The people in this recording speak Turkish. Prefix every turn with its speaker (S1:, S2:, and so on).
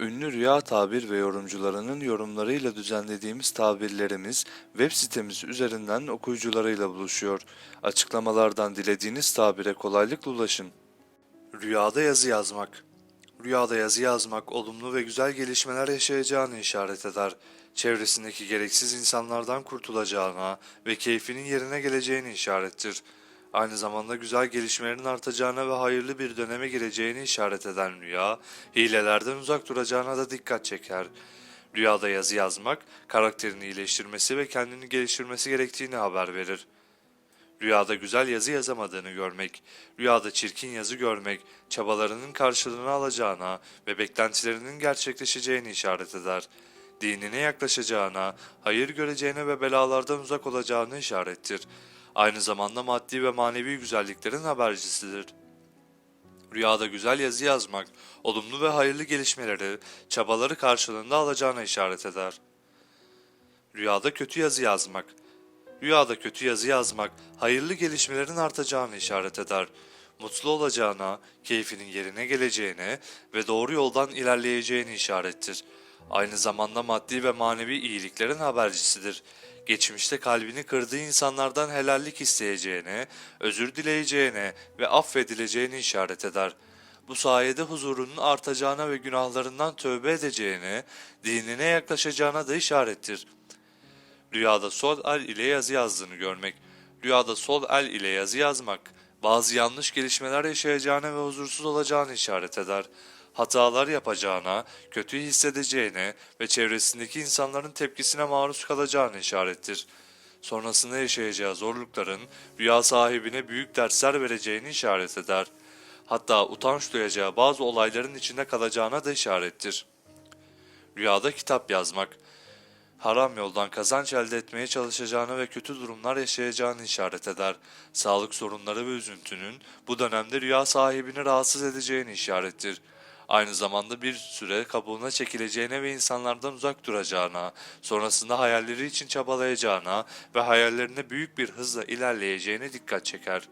S1: Ünlü rüya tabir ve yorumcularının yorumlarıyla düzenlediğimiz tabirlerimiz web sitemiz üzerinden okuyucularıyla buluşuyor. Açıklamalardan dilediğiniz tabire kolaylıkla ulaşın. Rüyada yazı yazmak Rüyada yazı yazmak olumlu ve güzel gelişmeler yaşayacağını işaret eder. Çevresindeki gereksiz insanlardan kurtulacağına ve keyfinin yerine geleceğini işarettir. Aynı zamanda güzel gelişmelerin artacağına ve hayırlı bir döneme gireceğini işaret eden rüya, hilelerden uzak duracağına da dikkat çeker. Rüyada yazı yazmak, karakterini iyileştirmesi ve kendini geliştirmesi gerektiğini haber verir. Rüyada güzel yazı yazamadığını görmek, rüyada çirkin yazı görmek, çabalarının karşılığını alacağına ve beklentilerinin gerçekleşeceğini işaret eder. Dinine yaklaşacağına, hayır göreceğine ve belalardan uzak olacağını işarettir. Aynı zamanda maddi ve manevi güzelliklerin habercisidir. Rüyada güzel yazı yazmak, olumlu ve hayırlı gelişmeleri, çabaları karşılığında alacağına işaret eder. Rüyada kötü yazı yazmak, Rüyada kötü yazı yazmak, hayırlı gelişmelerin artacağını işaret eder. Mutlu olacağına, keyfinin yerine geleceğine ve doğru yoldan ilerleyeceğini işarettir. Aynı zamanda maddi ve manevi iyiliklerin habercisidir. Geçmişte kalbini kırdığı insanlardan helallik isteyeceğine, özür dileyeceğine ve affedileceğini işaret eder. Bu sayede huzurunun artacağına ve günahlarından tövbe edeceğine, dinine yaklaşacağına da işarettir. Rüyada sol el ile yazı yazdığını görmek. Rüyada sol el ile yazı yazmak, bazı yanlış gelişmeler yaşayacağına ve huzursuz olacağını işaret eder. Hatalar yapacağına, kötü hissedeceğine ve çevresindeki insanların tepkisine maruz kalacağını işarettir. Sonrasında yaşayacağı zorlukların rüya sahibine büyük dersler vereceğini işaret eder. Hatta utanç duyacağı bazı olayların içinde kalacağına da işarettir. Rüyada kitap yazmak, haram yoldan kazanç elde etmeye çalışacağını ve kötü durumlar yaşayacağını işaret eder. Sağlık sorunları ve üzüntünün bu dönemde rüya sahibini rahatsız edeceğini işarettir. Aynı zamanda bir süre kabuğuna çekileceğine ve insanlardan uzak duracağına, sonrasında hayalleri için çabalayacağına ve hayallerine büyük bir hızla ilerleyeceğine dikkat çeker.